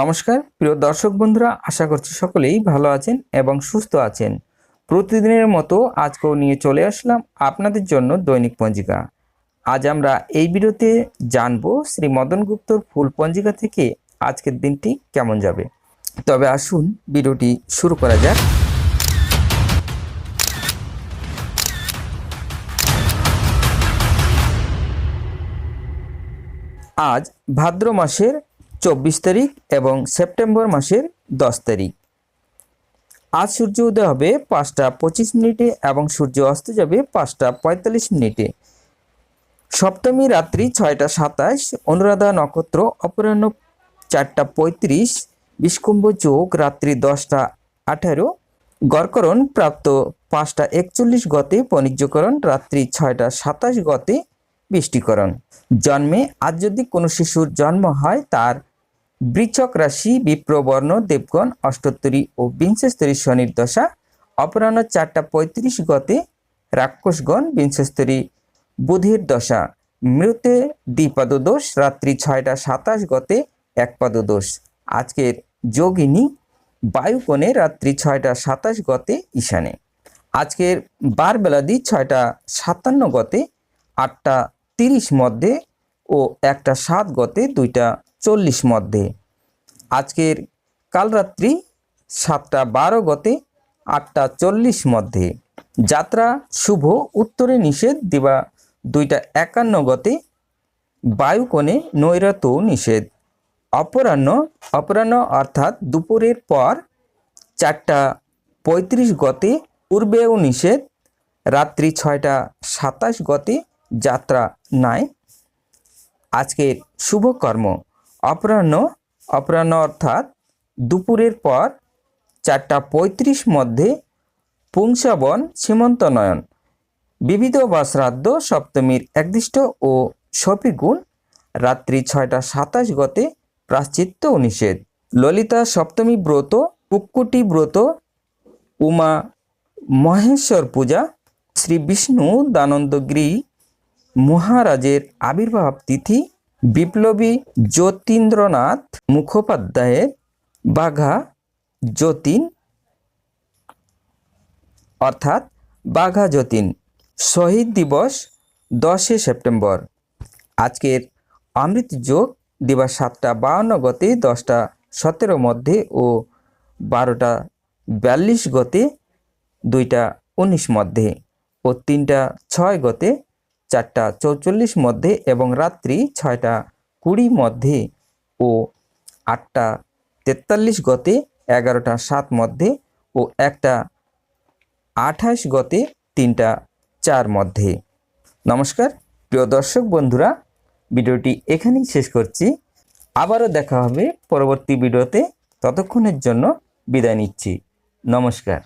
নমস্কার, প্রিয় দর্শক বন্ধুরা, আশা করছি সকলেই ভালো আছেন এবং সুস্থ আছেন। প্রতিদিনের মতো আজকেও নিয়ে চলে আসলাম আপনাদের জন্য দৈনিক পঞ্জিকা। আজ আমরা এই ভিডিওতে জানব শ্রী মদন গুপ্তর ফুল পঞ্জিকা থেকে আজকের দিনটি কেমন যাবে। তবে আসুন ভিডিওটি শুরু করা যাক। আজ ভাদ্র মাসের চব্বিশ তারিখ এবং সেপ্টেম্বর মাসের দশ তারিখ। আজ সূর্য উদয় হবে পাঁচটা পঁচিশ মিনিটে এবং সূর্য অস্ত যাবে পাঁচটা পঁয়তাল্লিশ মিনিটে। সপ্তমী রাত্রি ছয়টা সাতাশ, অনুরাধা নক্ষত্র, অপরাহ্ন চারটা পঁয়ত্রিশ বিষ্কুম্ভ যোগ রাত্রি দশটা আঠারো, গড়করণ প্রাপ্ত পাঁচটা একচল্লিশ গতে বণিজ্যকরণ রাত্রি ছয়টা সাতাশ গতে, বৃষ্টিকরণ। জন্মে আজ যদি কোনো শিশুর জন্ম হয়, তার বৃচক রাশি, বিপ্রবর্ণ, দেবগণ, অষ্টোত্তরী ও বিংশস্তরী শনির দশা, অপরাহ্ন চারটা পঁয়ত্রিশ গতে রাক্ষসগণ, বিংশস্তরী বুধের দশা মৃতে দ্বিপাদ দোষ রাত্রি ছয়টা সাতাশ গতে একপাদ দোষ আজকের যোগিনী বায়ুকোণে রাত্রি ছয়টা সাতাশ গতে ঈশানে। আজকের বার বেলাদি ছয়টা সাতান্ন গতে আটটা তিরিশ মধ্যে ও একটা সাত গতে দুইটা চল্লিশ মধ্যে। আজকের কাল রাত্রি সাতটা বারো গতে আটটা চল্লিশ মধ্যে। যাত্রা শুভ, উত্তরে নিষেধ, দিবা দুইটা একান্ন গতে বায়ুকোণে নৈরত নিষেধ। অপরাহ্ন অপরাহ্ন অর্থাৎ দুপুরের পর চারটা পঁয়ত্রিশ গতে পূর্বেও নিষেধ। রাত্রি ছয়টা সাতাশ গতে যাত্রা নাই। আজকের শুভকর্ম অপরাহ্ন অপরাহ্ন অর্থাৎ দুপুরের পর চারটা পঁয়ত্রিশ মধ্যে পুংসাবন সীমন্ত নয়ন। বিবিধ বা শ্রাদ্ধ সপ্তমীর একদিষ্ট ও সপিগুণ রাত্রি ছয়টা সাতাশ গতে প্রাশ্চিত্য নিষেধ। ললিতা সপ্তমী ব্রত কুক্কুটি ব্রত, উমা মহেশ্বর পূজা, শ্রী বিষ্ণু দানন্দগিরি মহারাজের আবির্ভাব তিথি বিপ্লবী যতীন্দ্রনাথ মুখোপাধ্যায়ের বাঘা যতীন, অর্থাৎ বাঘা যতীন, শহীদ দিবস দশই সেপ্টেম্বর। আজকের অমৃত যোগ দিবস সাতটা বাউন্ন গতে, দশটা সতেরো মধ্যে ও বারোটা বিয়াল্লিশ গতে, দুইটা উনিশ মধ্যে ও তিনটা ছয় গতে চারটা চৌচল্লিশ মধ্যে এবং রাত্রি ছয়টা কুড়ি মধ্যে ও আটটা তেতাল্লিশ গতে এগারোটা সাত মধ্যে ও একটা আঠাশ গতে তিনটা চার মধ্যে। নমস্কার, প্রিয় দর্শক বন্ধুরা, ভিডিওটি এখানেই শেষ করছি। আবারও দেখা হবে পরবর্তী ভিডিওতে। ততক্ষণের জন্য বিদায় নিচ্ছি। নমস্কার।